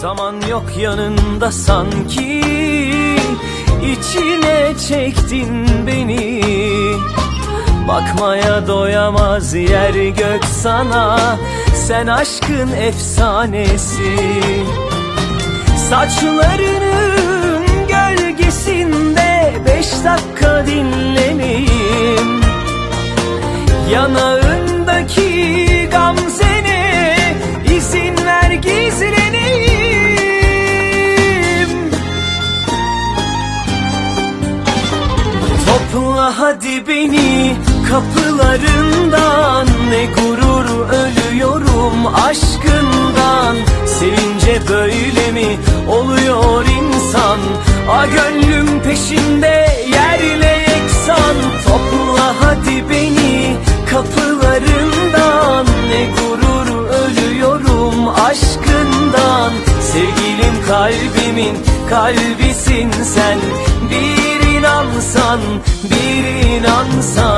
Zaman yok yanında sanki. İçine çektin beni. Bakmaya doyamaz yer gök sana. Sen aşkın efsanesi. Saçlarının gölgesinde beş dakika dinleneyim. Yanağındaki Topla hadi beni kapılarından. Ne gurur ölüyorum aşkından. Sevince böyle mi oluyor insan? A gönlüm peşinde yerle yeksan. Topla hadi beni kapılarından. Ne gurur ölüyorum aşkından. Sevgilim kalbimin kalbisin sen. Bir inansan bir inansan